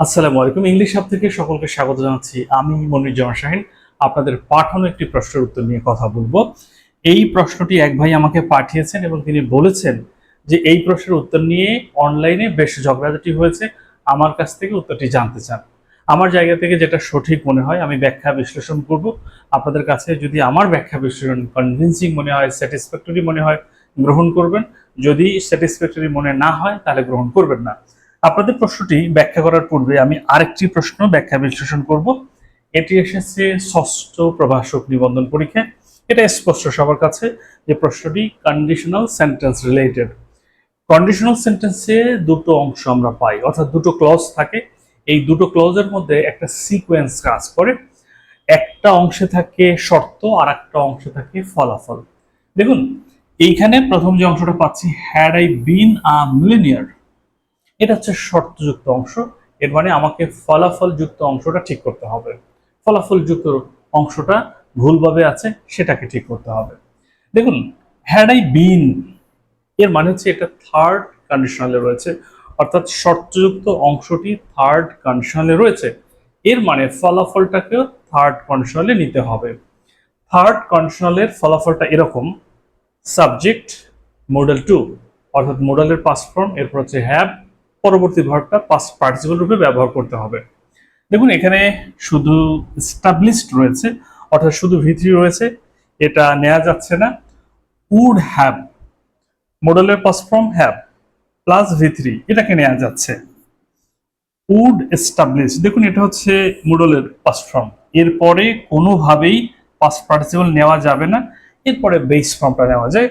আসসালামু আলাইকুম। English hub থেকে সকলকে স্বাগত জানাচ্ছি। আমি মনিরুজ্জামান শাহিন। আপনাদের পাঠানো একটি প্রশ্নের উত্তর নিয়ে কথা বলব। এই প্রশ্নটি এক ভাই আমাকে পাঠিয়েছেন এবং তিনি বলেছেন যে এই প্রশ্নের উত্তর নিয়ে অনলাইনে বেশ ঝগড়াঝাটি হয়েছে। আমার কাছ থেকে উত্তরটি জানতে চান। আমার জায়গা থেকে যেটা সঠিক মনে হয় আমি ব্যাখ্যা বিশ্লেষণ করব। আপনাদের কাছে যদি আমার ব্যাখ্যা বিশ্লেষণ কনভিন্সিং মনে হয় স্যাটিসফ্যাক্টরি মনে হয়, গ্রহণ করবেন। যদি স্যাটিসফ্যাক্টরি মনে না হয়, তাহলে গ্রহণ করবেন না। আপনাদের প্রশ্নটি ব্যাখ্যা করার পূর্বে আমি আরেকটি প্রশ্ন ব্যাখ্যা বিশ্লেষণ করব। এটি এসেছে ষষ্ঠ প্রভাষক নিবন্ধন পরীক্ষায়। এটা স্পষ্ট সবার কাছে যে প্রশ্নটি কন্ডিশনাল সেন্টেন্স রিলেটেড কন্ডিশনাল সেন্টেন্সে দুটো অংশ আমরা পাই, অর্থাৎ দুটো ক্লজ থাকে। এই দুটো ক্লজের মধ্যে একটা সিকোয়েন্স কাজ করে। একটা অংশে থাকে শর্ত আর একটা অংশে থাকে ফলাফল। দেখুন, এইখানে প্রথম যে অংশটা পাচ্ছি had I been a millionaire এটা হচ্ছে শর্তযুক্ত অংশ। এর মানে আমাকে ফলাফলযুক্ত অংশটা ঠিক করতে হবে। ফলাফলযুক্ত অংশটা ভুলভাবে আছে, সেটাকে ঠিক করতে হবে। দেখুন হ্যাড আই বিন এর মানে হচ্ছে এটা থার্ড কন্ডিশনালে রয়েছে। অর্থাৎ শর্তযুক্ত অংশটি থার্ড কন্ডিশনালে রয়েছে। এর মানে ফলাফলটাকেও থার্ড কন্ডিশনালে নিতে হবে। থার্ড কন্ডিশনালের ফলাফলটা এরকম। সাবজেক্ট মডেল টু অর্থাৎ মডেলের পাস ফর্ম এরপর হচ্ছে হ্যাভ পরবর্তী ভার্বটা পাস্ট পার্টিসিপল রূপে ব্যবহার করতে হবে। দেখুন, এখানে শুধু স্টাবলিশড রয়েছে, অর্থাৎ শুধু ভিত্রি রয়েছে, এটা নেওয়া যাচ্ছে না। উড হ্যাভ মডেলের past form have plus V three এটাকে নেওয়া যাচ্ছে। উড এস্টাবলিশ দেখুন, এটা হচ্ছে মুডলের পাস ফর্ম এরপরে কোনোভাবেই পাস পার্টিসিপল নেওয়া যাবে না, এরপরে বেস ফর্মটা নেওয়া যায়।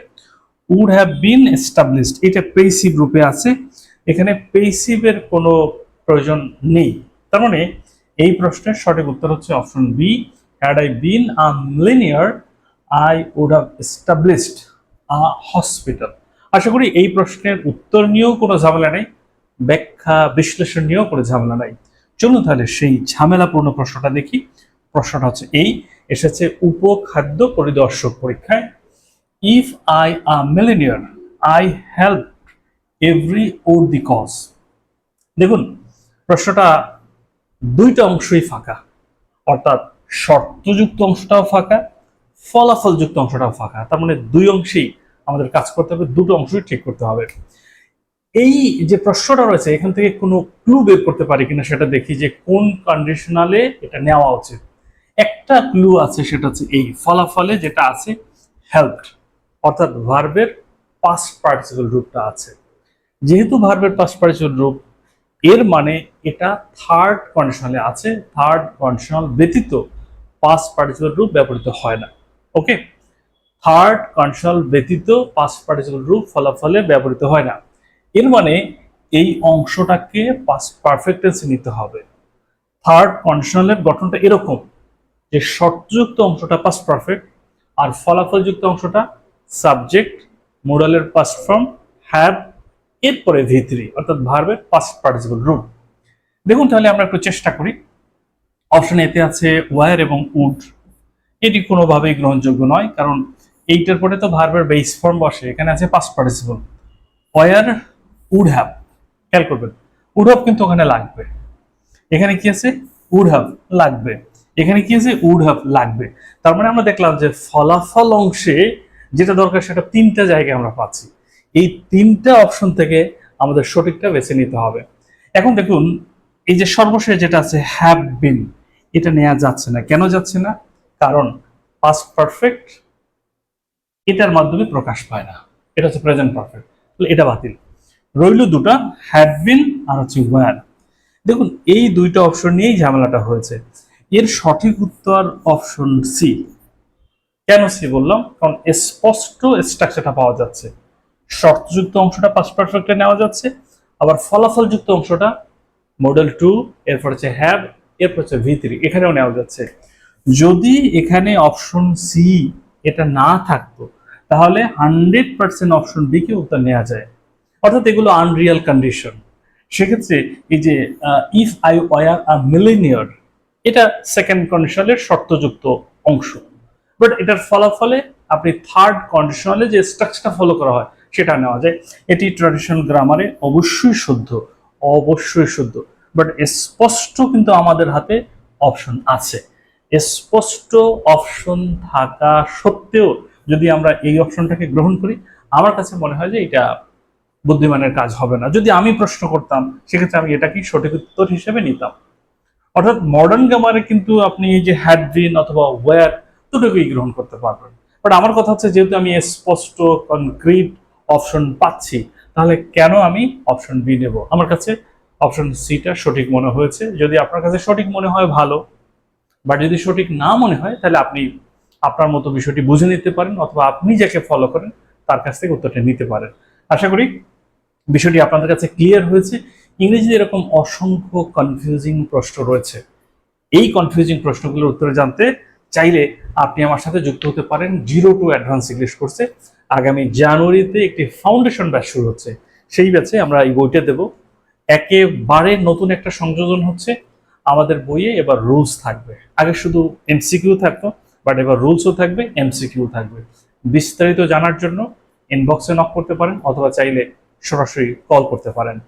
উড হ্যাভ বিন এস্টাবলিশড এটা পেসিভ রূপে আছে। এখানে পেসিভের কোনো প্রয়োজন নেই। তার মানে এই প্রশ্নের সঠিক উত্তর হচ্ছে option B had I been a millionaire I would have established a hospital আশা করি এই প্রশ্নের উত্তর নিয়েও কোনো ঝামেলা নেই, ব্যাখ্যা, বিশ্লেষণ নিয়েও কোনো ঝামেলা নাই। চলুন তাহলে সেই ঝামেলাপূর্ণ প্রশ্নটা দেখি। প্রশ্নটা হচ্ছে এই, এসেছে উপখাদ্য পরিদর্শক পরীক্ষায় if I a millionaire I help every or the cause দেখুন, প্রশ্নটা দুইটা অংশই ফাঁকা। অর্থাৎ শর্তযুক্ত অংশটাও ফাঁকা, ফলাফলযুক্ত অংশটাও ফাঁকা। তার মানে দুই অংশেই আমাদের কাজ করতে হবে, দুটো অংশই ঠিক করতে হবে। এই যে প্রশ্নটা রয়েছে, এখান থেকে কোনো ক্লু বের করতে পারি কিনা সেটা দেখি যে কোন কন্ডিশনালে এটা নেওয়া উচিত। একটা ক্লু আছে, সেটা হচ্ছে এই ফলাফলে যেটা আছে হেল্প অর্থাৎ ভার্বের পাস্ট পার্টিসিপল রূপটা আছে। যেহেতু ভার্বের পাস্ট পার্টিসিপল রূপ, এর মানে এটা থার্ড কন্ডিশনালে আছে থার্ড কন্ডিশনাল ব্যতীত পাস্ট পার্টিসিপল রূপ ব্যবহৃত হয় না ওকে থার্ড কন্ডিশনাল ব্যতীত পাস্ট পার্টিসিপল রূপ ফলাফলে ব্যবহৃত হয় না, এর মানে এই অংশটাকে পাস্ট পারফেক্ট টেন্সে নিতে হবে। থার্ড কন্ডিশনালের গঠনটা এরকম যে শর্তযুক্ত অংশটা পাস্ট পারফেক্ট আর ফলাফলযুক্ত অংশটা সাবজেক্ট মোডালের পাস্ট ফর্ম হ্যাভ এরপরে ভিতরি অর্থাৎ ভার্বের পাস্ট পার্টিসিপল রূপ দেখুন তাহলে আমরা একটু চেষ্টা করি। অপশন এতে আছে ওয়ার এবং উড এটি কোনোভাবেই গ্রহণযোগ্য নয়, কারণ এইটার পরে তো ভার্বের বেস ফর্ম বসে, এখানে আছে past participle were would have খেয়াল করবেন উড হ্যাভ কিন্তু ওখানে লাগবে। এখানে কি আছে? উড হ্যাভ লাগবে। এখানে কি আছে? উড হ্যাভ লাগবে। তার মানে আমরা দেখলাম যে ফলাফল অংশে যেটা দরকার সেটা তিনটা জায়গায় আমরা পাচ্ছি। এই তিনটা অপশন থেকে আমাদের সঠিকটা বেছে নিতে হবে। এখন দেখুন, এই যে সর্বশেষ যেটা আছে হ্যাভ বিন এটা নেওয়া যাচ্ছে না। কেন যাচ্ছে না? কারণ পাস্ট পারফেক্ট এটার মাধ্যমে প্রকাশ পায় না। এটা হচ্ছে প্রেজেন্ট পারফেক্ট তাহলে এটা বাতিল। রইল দুটা হ্যাভ বিন আর হচ্ছে ওয়ার দেখুন, এই দুইটা অপশন নিয়েই ঝামেলাটা হয়েছে। এর সঠিক উত্তর অপশন সি কেন সি বললাম? কারণ স্পষ্ট স্ট্রাকচারটা পাওয়া যাচ্ছে। শর্তযুক্ত অংশটা পাস পারফেক্টে নেওয়া যাচ্ছে। আবার ফলাফলযুক্ত অংশটা মডেল টু এরপর হচ্ছে হ্যাভ এরপর হচ্ছে ভি থ্রি এখানেও নেওয়া যাচ্ছে। যদি এখানে অপশন সি এটা না থাকতো, তাহলে হান্ড্রেড পার্সেন্ট অপশন বি কে উত্তর নেওয়া যায়। অর্থাৎ এগুলো আনরিয়াল কন্ডিশন সেক্ষেত্রে এই যে if I were a millionaire এটা সেকেন্ড কন্ডিশনের শর্তযুক্ত অংশ। বাট এটার ফলাফলে আপনি থার্ড কন্ডিশনালে যে স্ট্রাকচারটা ফলো করা হয় সেটা নেওয়া যায়। এটি ট্র্যাডিশনাল গ্রামারে অবশ্যই শুদ্ধ অবশ্যই শুদ্ধ। বাট স্পষ্ট কিন্তু আমাদের হাতে অপশন আছে। স্পষ্ট অপশন থাকা সত্ত্বেও যদি আমরা এই অপশনটাকে গ্রহণ করি, আমার কাছে মনে হয় যে এটা বুদ্ধিমানের কাজ হবে না। যদি আমি প্রশ্ন করতাম, সেক্ষেত্রে আমি এটাকেই সঠিক উত্তর হিসেবে নিতাম। অর্থাৎ মডার্ন গ্রামারে কিন্তু আপনি যে হ্যাড্রিন অথবা ওয়্যার দুটোকেই গ্রহণ করতে পারবেন। বাট আমার কথা হচ্ছে, যেহেতু আমি স্পষ্ট কনক্রিট অপশন পাচ্ছি, তাহলে কেন আমি অপশন বি নেব? আমার কাছে অপশন সিটা সঠিক মনে হয়েছে। যদি আপনার কাছে সঠিক মনে হয়, ভালো। বাট যদি সঠিক না মনে হয়, তাহলে আপনি আপনার মতো বিষয়টি বুঝে নিতে পারেন অথবা আপনি যাকে ফলো করেন, তার কাছ থেকে উত্তরটা নিতে পারেন। আশা করি বিষয়টি আপনাদের কাছে ক্লিয়ার হয়েছে। ইংরেজিতে এরকম অসংখ্য কনফিউজিং প্রশ্ন রয়েছে। এই কনফিউজিং প্রশ্নগুলোর উত্তর জানতে চাইলে আপনি আমার সাথে যুক্ত হতে পারেন। জিরো টু অ্যাডভান্স ইংলিশ কোর্সে আগামী জানুয়ারিতে একটি ফাউন্ডেশন ব্যাচ শুরু হচ্ছে। সেই ব্যাচে আমরা এই বইটা দেব। একেবারে নতুন একটা সংযোজন হচ্ছে। আমাদের বইয়ে এবার রুলস থাকবে। আগে শুধু এমসিকিউ থাকতো, বাট এবার রুলসও থাকবে, এমসিকিউ থাকবে। বিস্তারিত জানার জন্য ইনবক্সে নক করতে পারেন, অথবা চাইলে সরাসরি কল করতে পারেন।